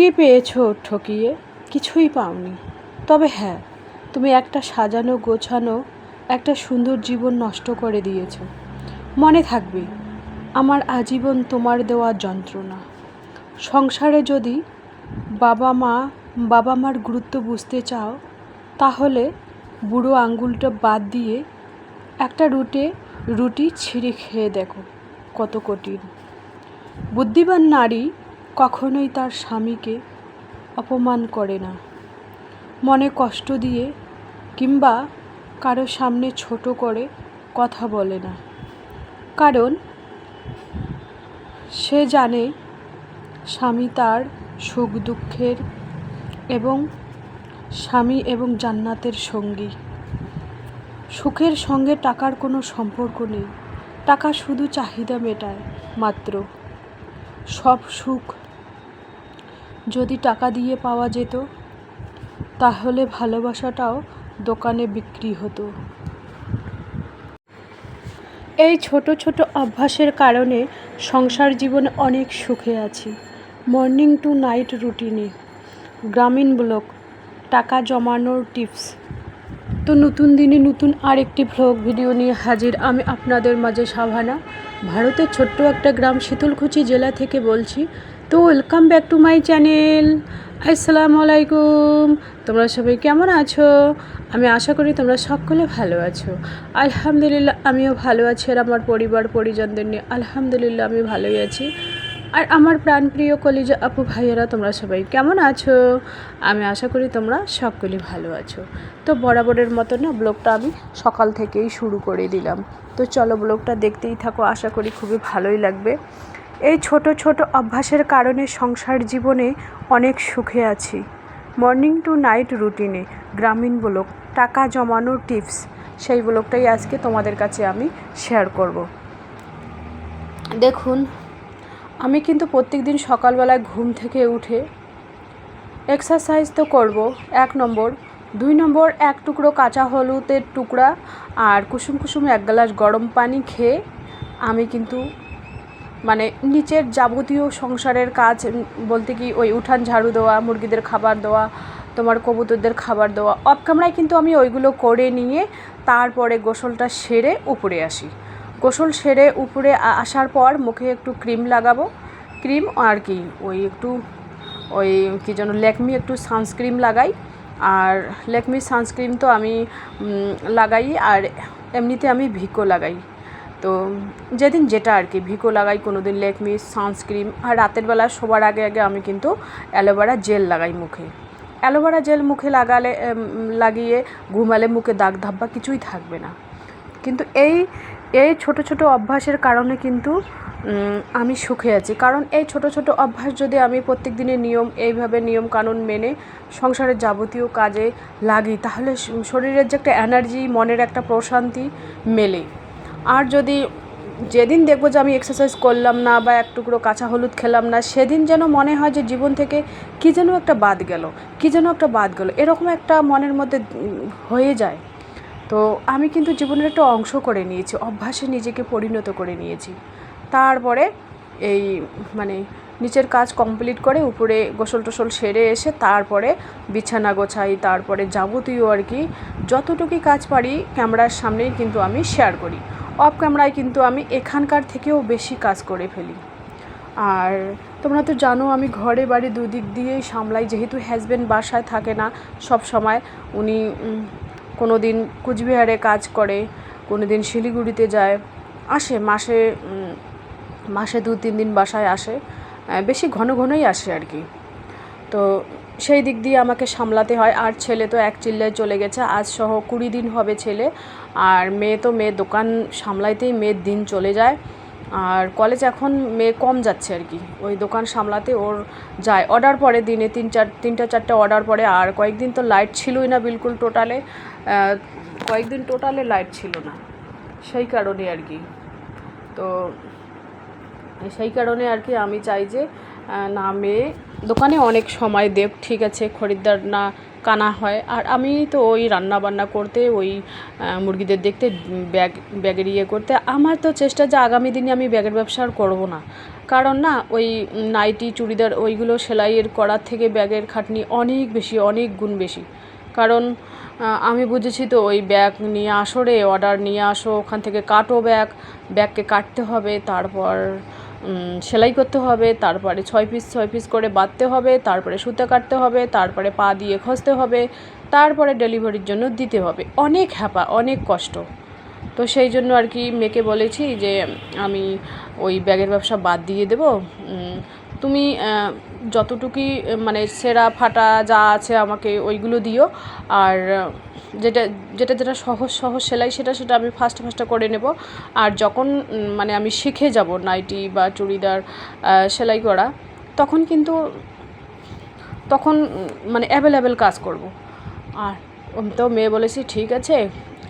কী পেয়েছ ঠকিয়ে? কিছুই পাওনি। তবে হ্যাঁ তুমি একটা সাজানো গোছানো, একটা সুন্দর জীবন নষ্ট করে দিয়েছ। মনে থাকবে, আমার আজীবন তোমার দেওয়া যন্ত্রণা। সংসারে যদি বাবা মা, বাবা মার গুরুত্ব বুঝতে চাও, তাহলে বুড়ো আঙ্গুলটা বাদ দিয়ে একটা রুটে রুটি ছিঁড়ে খেয়ে দেখো কত কঠিন। বুদ্ধিমান নারী কখনোই তার স্বামীকে অপমান করে না। মনে কষ্ট দিয়ে কিংবা কারও সামনে ছোট করে কথা বলে না। কারণ সে জানে স্বামী তার সুখ দুঃখের এবং স্বামী এবং জান্নাতের সঙ্গী। সুখের সঙ্গে টাকার কোনো সম্পর্ক নেই। টাকা শুধু চাহিদা মেটায় মাত্র। সব সুখ যদি টাকা দিয়ে পাওয়া যেত, তাহলে ভালোবাসাটাও দোকানে বিক্রি হতো। এই ছোট ছোট অভ্যাসের কারণে সংসার জীবনে অনেক সুখে আছি। মর্নিং টু নাইট রুটিনে গ্রামীণ ব্লক টাকা জমানোর টিপস। তো নতুন দিনে নতুন আরেকটি ভ্লগ ভিডিও নিয়ে হাজির আমি আপনাদের মাঝে সাভানা ভারতের ছোট্ট একটা গ্রাম শীতলকুচি জেলা থেকে বলছি তো welcome back to my channel আসসালামু আলাইকুম তোমরা সবাই কেমন আছো? আমি আশা করি তোমরা সকলে ভালো আছো। আলহামদুলিল্লাহ, আমিও ভালো আছি আর আমার পরিবার, পরিজনদের নিয়ে আলহামদুলিল্লাহ আমি ভালোই আছি। আর আমার প্রাণপ্রিয় কলিজা আপু ভাইয়েরা, তোমরা সবাই কেমন আছো? আমি আশা করি তোমরা সকলেই ভালো আছো। তো বরাবরের মতো না ব্লগটা আমি সকাল থেকেই শুরু করে দিলাম। তো চলো ব্লগটা দেখতেই থাকো, আশা করি খুবই ভালোই লাগবে। এই ছোট ছোট অভ্যাসের কারণে সংসার জীবনে অনেক সুখে আছি। মর্নিং টু নাইট রুটিনে গ্রামীণ ব্লক টাকা জমানোর টিপস সেই ব্লগটাই আজকে তোমাদের কাছে আমি শেয়ার করব। দেখুন, আমি কিন্তু প্রত্যেক দিন সকালবেলায় ঘুম থেকে উঠে এক্সারসাইজ তো করব, এক নম্বর। দুই নম্বর, এক টুকরো কাঁচা হলুদের টুকরা আর কুসুম কুসুম এক গ্লাস গরম পানি খেয়ে আমি কিন্তু মানে নিচের যাবতীয় সংসারের কাজ বলতে কি ওই উঠান ঝাড়ু দেওয়া, মুরগিদের খাবার দেওয়া, তোমার কবুতরদের খাবার দেওয়া অফ ক্যামেরায় কিন্তু আমি ওইগুলো করে নিয়ে তারপরে গোসলটা সেরে উপরে আসি। গোসল সেরে উপরে আসার পর মুখে একটু ক্রিম লাগাবো। ক্রিম আর কি, ওই একটু, ওই কী যেন ল্যাকমি একটু সানস্ক্রিম লাগাই। আর ল্যাকমি সানস্ক্রিম তো আমি লাগাই আর এমনিতে আমি ভিকো লাগাই। তো যেদিন যেটা আর কি, ভিকো লাগাই কোনো দিন লেকমি সানস্ক্রিন আর রাতের বেলা শোবার আগে আগে আমি কিন্তু অ্যালোভেরা জেল লাগাই মুখে। অ্যালোভেরা জেল মুখে লাগালে লাগিয়ে ঘুমালে মুখে দাগ ধাব্বা কিছুই থাকবে না। কিন্তু এই এই ছোট ছোট অভ্যাসের কারণে কিন্তু আমি সুখে আছি। কারণ এই ছোট ছোট অভ্যাস যদি আমি প্রত্যেক দিনের নিয়ম, এইভাবে নিয়ম কানুন মেনে সংসারের যাবতীয় কাজে লাগি, তাহলে শরীরের যে একটা এনার্জি মনের একটা প্রশান্তি মেলে। আর যদি যেদিন দেখব যে আমি এক্সারসাইজ করলাম না বা এক টুকরো কাঁচা হলুদ খেলাম না, সেদিন যেন মনে হয় যে জীবন থেকে কী যেন একটা বাদ গেল, কী যেন একটা বাদ গেল, এরকম একটা মনের মধ্যে হয়ে যায়। তো আমি কিন্তু জীবনের একটা অংশ করে নিয়েছি, অভ্যাসে নিজেকে পরিণত করে নিয়েছি। তারপরে এই মানে নিচের কাজ কমপ্লিট করে উপরে গোসল টোসল সেরে এসে তারপরে বিছানা গোছাই, তারপরে যাবতীয় আর কি যতটুকুই কাজ পারি, ক্যামেরার সামনেই কিন্তু আমি শেয়ার করি। অফ ক্যামেরায় কিন্তু আমি এখানকার থেকেও বেশি কাজ করে ফেলি। আর তোমরা তো জানো আমি ঘরে বাড়ি দুদিক দিয়েই সামলাই, যেহেতু হ্যাজব্যান্ড বাসায় থাকে না সব সময়, উনি কোনো দিন কুচবিহারে কাজ করে কোনো দিন শিলিগুড়িতে যায়, আসে মাসে মাসে দু তিন দিন বাসায় আসে বেশি ঘন ঘনই আসে আর কি। তো সেই দিক দিয়ে আমাকে সামলাতে হয়। আর ছেলে তো এক চিল্লায় চলে গেছে। আজ সহ কুড়ি দিন হবে ছেলে। আর মেয়ে তো মেয়ে, দোকান সামলাইতেই মেয়ের দিন চলে যায়। আর কলেজ এখন মেয়ে কম যাচ্ছে আর কি। ওই দোকান সামলাতে ওর যায়। অর্ডার পরে দিনে তিন চার, তিনটা চারটে অর্ডার পরে। আর কয়েকদিন তো লাইট ছিলই না বিলকুল টোটালে কয়েকদিন টোটালে লাইট ছিল না। সেই কারণে আর কি। তো, সেই কারণে আর কি আমি চাই যে আহ, না মেয়ে দোকানে অনেক সময় দেব ঠিক আছে খরিদ্দার না কানা হয়। আর আমি তো ওই রান্না বান্না করতে ওই মুরগিদের দেখতে ব্যাগ ব্যাগের ইয়ে করতে। আমার তো চেষ্টা যে আগামী দিনে আমি ব্যাগের ব্যবসা আর করব না। কারণ না ওই নাইটি চুড়িদার ওইগুলো সেলাইয়ের করার থেকে ব্যাগের খাটনি অনেক বেশি অনেক গুণ বেশি। কারণ আমি বুঝেছি তো ওই ব্যাগ নিয়ে আসো রে অর্ডার নিয়ে আসো ওখান থেকে কাটো ব্যাগ ব্যাগকে কাটতে হবে তারপর সেলাই করতে হবে, তারপরে ছয় পিস ছয় পিস করে বাঁধতে হবে, তারপরে সুতো কাটতে হবে, তারপরে পা দিয়ে খসতে হবে, তারপরে ডেলিভারির জন্য দিতে হবে। অনেক হ্যাপা, অনেক কষ্ট। তো সেই জন্য আর কি মেয়েকে বলেছি যে, আমি ওই ব্যাগের ব্যবসা বাদ দিয়ে দেবো। তুমি যতটুকুই মানে সেরা ফাটা যা আছে আমাকে ওইগুলো দিও। আর যেটা যেটা যেটা সহজ সহজ সেলাই, সেটা সেটা আমি ফার্স্ট ফার্স্টে করে নেব। আর যখন মানে আমি শিখে যাব নাইটি বা চুড়িদার সেলাই করা, তখন কিন্তু, তখন মানে অ্যাভেলেবেল কাজ করব। আর তো মেয়ে বলেছি, ঠিক আছে,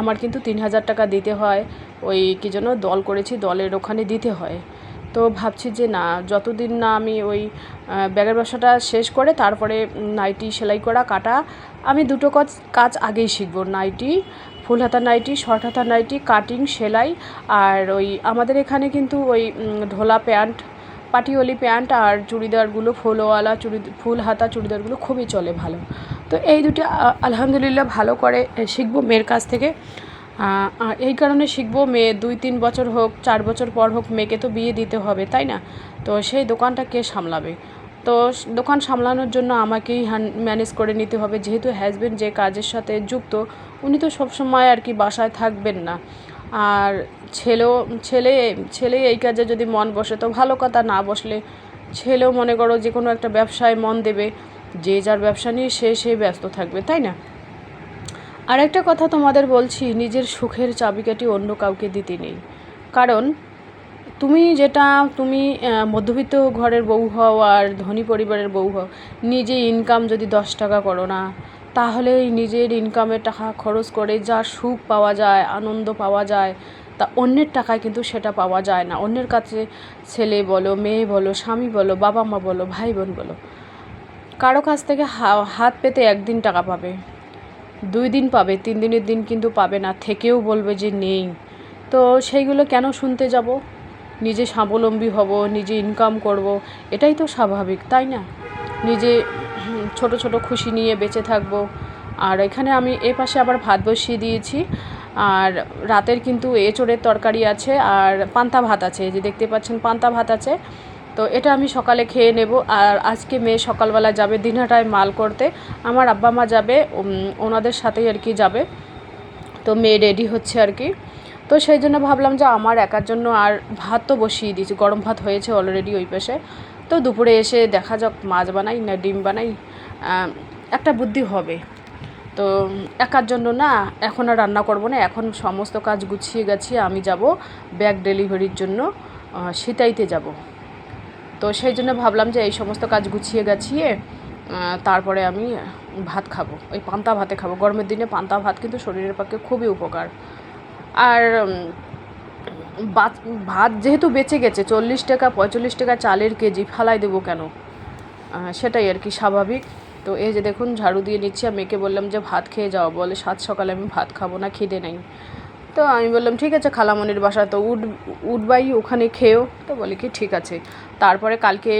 আমার কিন্তু তিন হাজার টাকা দিতে হয়। ওই কী যেন দল করেছি, দলের ওখানে দিতে হয়। তো ভাবছি যে না, যতদিন না আমি ওই ব্যাগের ব্যবসাটা শেষ করে তারপরে নাইটি সেলাই করা, কাটা, আমি দুটো কাজ কাজ আগেই শিখব। নাইটি, ফুল হাতা নাইটি, শর্ট হাতা নাইটি, কাটিং, সেলাই, আর ওই আমাদের এখানে কিন্তু ওই ঢোলা প্যান্ট পাটিওলি প্যান্ট আর চুড়িদারগুলো, ফুলওয়ালা চুড়ি, ফুল হাতা চুড়িদারগুলো খুবই চলে ভালো। তো এই দুটো আলহামদুলিল্লাহ ভালো করে শিখব মেয়ের কাছ থেকে। এই কারণে শিখব মেয়ে দুই তিন বছর হোক, চার বছর পর হোক মেয়েকে তো বিয়ে দিতে হবে, তাই না? তো সেই দোকানটা কে সামলাবে? তো দোকান সামলানোর জন্য আমাকেই ম্যানেজ করে নিতে হবে, যেহেতু হাজব্যান্ড যে কাজের সাথে যুক্ত, উনি তো সবসময় আর কি বাসায় থাকবেন না। আর ছেলেও, ছেলে ছেলে এই কাজে যদি মন বসে, তো ভালো কথা না বসলে ছেলেও মনে করো যে কোনো একটা ব্যবসায় মন দেবে, যে যার ব্যবসা নিয়ে সে সে ব্যস্ত থাকবে, তাই না? আরেকটা কথা তোমাদের বলছি, নিজের সুখের চাবিকাঠি অন্য কাউকে দিতে নেই। কারণ তুমি যেটা, তুমি মধ্যবিত্ত ঘরের বউ হও আর ধনী পরিবারের বউ হও, নিজে ইনকাম যদি দশ টাকা করো না, তাহলে নিজের ইনকামের টাকা খরচ করে যা সুখ পাওয়া যায়, আনন্দ পাওয়া যায়, তা অন্যের টাকায় কিন্তু সেটা পাওয়া যায় না। অন্যের কাছে ছেলে বলো, মেয়ে বলো, স্বামী বলো, বাবা মা বলো, ভাই বোন বলো, কারও কাছ থেকে হাত পেতে একদিন টাকা পাবে। দুই দিন পাবে, তিন দিনের দিন কিন্তু পাবে না, থেকেও বলবে যে নেই। তো সেইগুলো কেন শুনতে যাব? নিজে স্বাবলম্বী হব, নিজে ইনকাম করব, এটাই তো স্বাভাবিক, তাই না? নিজে ছোট ছোট খুশি নিয়ে বেঁচে থাকব। আর এখানে আমি এ পাশে আবার ভাত বসিয়ে দিয়েছি। আর রাতের কিন্তু এঁচোড়ের তরকারি আছে, আর পান্তা ভাত আছে যে দেখতে পাচ্ছেন পান্তা ভাত আছে। তো এটা আমি সকালে খেয়ে নেব। আর আজকে মেয়ে সকালবেলা যাবে দিনহাটায় মাল করতে। আমার আব্বা মা যাবে ওনাদের সাথেই আর কি যাবে। তো মেয়ে রেডি হচ্ছে আর কি। তো সেই জন্য ভাবলাম যে আমার একার জন্য আর ভাত তো বসিয়ে দিয়েছি। গরম ভাত হয়েছে অলরেডি ওই পাশে। তো দুপুরে এসে দেখা যাক মাছ বানাই না ডিম বানাই। একটা বুদ্ধি হবে। তো একার জন্য না এখন আর রান্না করব না। এখন সমস্ত কাজ গুছিয়ে গাছিয়ে আমি যাব ব্যাগ ডেলিভারির জন্য। আহ, সিতাইতে যাব। তো সেই জন্য ভাবলাম যে এই সমস্ত কাজ গুছিয়ে গাছিয়ে তারপরে আমি ভাত খাব। ওই পান্তা ভাতে খাব। গরমের দিনে পান্তা ভাত কিন্তু শরীরের পক্ষে খুবই উপকার। আর ভাত যেহেতু বেঁচে গেছে, চল্লিশ টাকা, পঁয়তাল্লিশ টাকা চালের কেজি, ফালাই দেবো কেন? সেটাই আর কি স্বাভাবিক। তো এই যে দেখুন, ঝাড়ু দিয়ে নিচ্ছি। আর মেয়েকে বললাম যে, ভাত খেয়ে যাও। বলে, সাত সকালে আমি ভাত খাব না, খিদে নেই। তো আমি বললাম, ঠিক আছে, খালামনির বাসা তো উড উঠবাই, ওখানে খেয়েও তো বলে কি, ঠিক আছে। তারপরে কালকে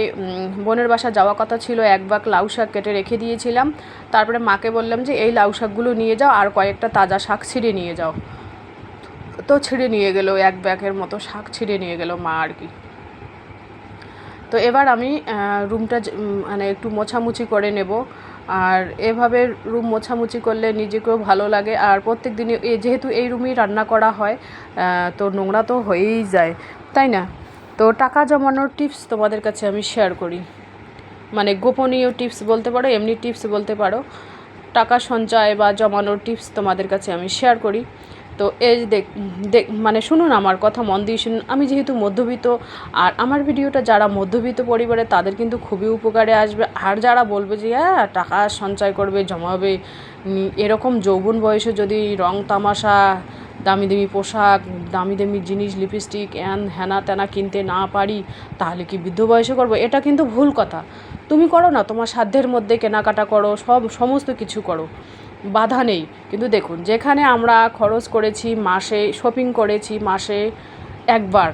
বোনের বাসা যাওয়া কথা ছিল, এক বাক লাউ শাক কেটে রেখে দিয়েছিলাম। তারপরে মাকে বললাম যে, এই লাউ শাকগুলো নিয়ে যাও, আর কয়েকটা তাজা শাক ছিঁড়ে নিয়ে যাও। তো ছিঁড়ে নিয়ে গেলো, এক ব্যাগের মতো শাক ছিঁড়ে নিয়ে গেলো মা আর কি। তো এবার আমি রুমটা মানে একটু মোছামুছি করে নেব। আর এভাবে রুম মোছামুছি করলে নিজেকেও ভালো লাগে। আর প্রত্যেক দিনই যেহেতু এই রুমেই রান্না করা হয় তো নোংরা তো হয়েই যায়, তাই না? তো টাকা জমানোর টিপস তোমাদের কাছে আমি শেয়ার করি। মানে গোপনীয় টিপস বলতে পারো, এমনি টিপস বলতে পারো। টাকা সঞ্চয় বা জমানোর টিপস তোমাদের কাছে আমি শেয়ার করি। তো এই দেখ দেখ মানে শুনুন আমার কথা, মন দিয়ে শুনুন। আমি যেহেতু মধ্যবিত্ত, আর আমার ভিডিওটা যারা মধ্যবিত্ত পরিবারে, তাদের কিন্তু খুবই উপকারে আসবে। আর যারা বলবে যে হ্যাঁ টাকা সঞ্চয় করবে, জমাবে এরকম যৌবন বয়সে যদি রং তামাশা, দামি দামি পোশাক, দামি দামি জিনিস, লিপস্টিক অ্যান হ্যানা ত্যানা কিনতে না পারি, তাহলে কি বৃদ্ধ বয়সে করব? এটা কিন্তু ভুল কথা। তুমি করো না, তোমার সাধ্যের মধ্যে কেনাকাটা করো, সব, সমস্ত কিছু করো। বাধা নেই। কিন্তু দেখুন, যেখানে আমরা খরচ করেছি, মাসে শপিং করেছি, মাসে একবার,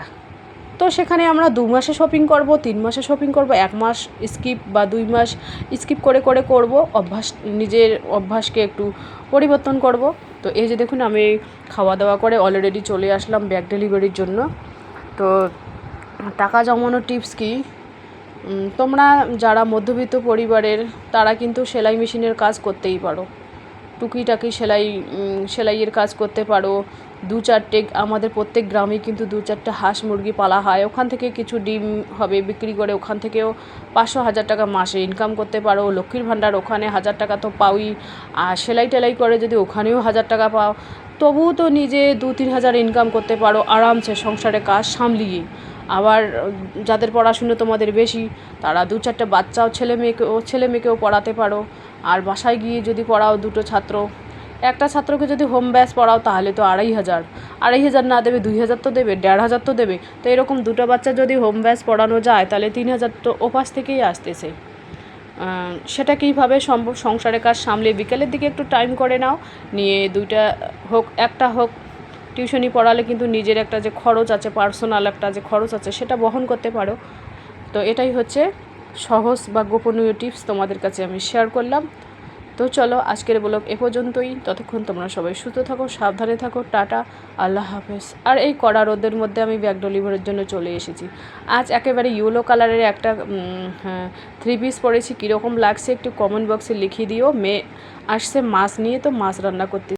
তো সেখানে আমরা দু মাসে শপিং করব, তিন মাসে শপিং করব, এক মাস স্কিপ বা দুই মাস স্কিপ করে করে করব, অভ্যাস, নিজের অভ্যাসকে একটু পরিবর্তন করব। তো এই যে দেখুন, আমি খাওয়া দাওয়া করে অলরেডি চলে আসলাম ব্যাগ ডেলিভারির জন্য। তো টাকা জমানোর টিপস কি? তোমরা যারা মধ্যবিত্ত পরিবারের, তারা কিন্তু সেলাই মেশিনের কাজ করতেই পারো। টুকিটাকি সেলাই সেলাইয়ের কাজ করতে পারো। দু চারটে, আমাদের প্রত্যেক গ্রামে কিন্তু দু চারটে হাঁস মুরগি পালা হয়। ওখান থেকে কিছু ডিম হবে বিক্রি করে ওখান থেকেও পাঁচশো হাজার টাকা মাসে ইনকাম করতে পারো। লক্ষ্মীর ভাণ্ডার ওখানে হাজার টাকা তো পাওই। আর সেলাই টেলাই করে যদি ওখানেও হাজার টাকা পাও, তবুও তো নিজে দু তিন হাজার ইনকাম করতে পারো। আরামসে সংসারে কাজ সামলিয়ে। আবার যাদের পড়াশুনো তোমাদের বেশি, তারা দু চারটে বাচ্চাও, ছেলে মেয়েকেও ছেলে মেয়েকেও পড়াতে পারো। আর বাসায় গিয়ে যদি পড়াও দুটো ছাত্র, একটা ছাত্রকে যদি হোম ব্যাচ পড়াও তাহলে তো আড়াই হাজার। আড়াই হাজার না দেবে, দুই হাজার তো দেবে, দেড় হাজার তো দেবে। তো এরকম দুটো বাচ্চা যদি হোম ব্যাচ পড়ানো যায়, তাহলে তিন হাজার তো ওপাশ থেকেই আসতেছে। সেটা কীভাবে সম্ভব? সংসারের কাজ সামলে বিকেলের দিকে একটু টাইম করে নাও, নিয়ে দুইটা হোক, একটা হোক টিউশনি পড়ালে কিন্তু নিজের একটা যে খরচ আছে পার্সোনাল একটা যে খরচ আছে, সেটা বহন করতে পারো। তো এটাই হচ্ছে সহজ বা গোপনীয় টিপস তোমাদের কাছে আমি শেয়ার করলাম। তো চলো আজকের ব্লগ এ পর্যন্তই। ততক্ষণ তোমরা সবাই সুস্থ থাকো, সাবধানে থাকো, টাটা, আল্লাহ হাফেজ। আর এই কড়া রোদের মধ্যে আমি ব্যাগ ডেলিভারির জন্য চলে এসেছি। আজ একেবারে ইয়েলো কালারের একটা হ্যাঁ থ্রি পিস পরেছি। কীরকম লাগছে একটু কমেন্ট বক্সে লিখিয়ে দিও। মেয়ে আসছে মাছ নিয়ে, তো মাছ রান্না করতে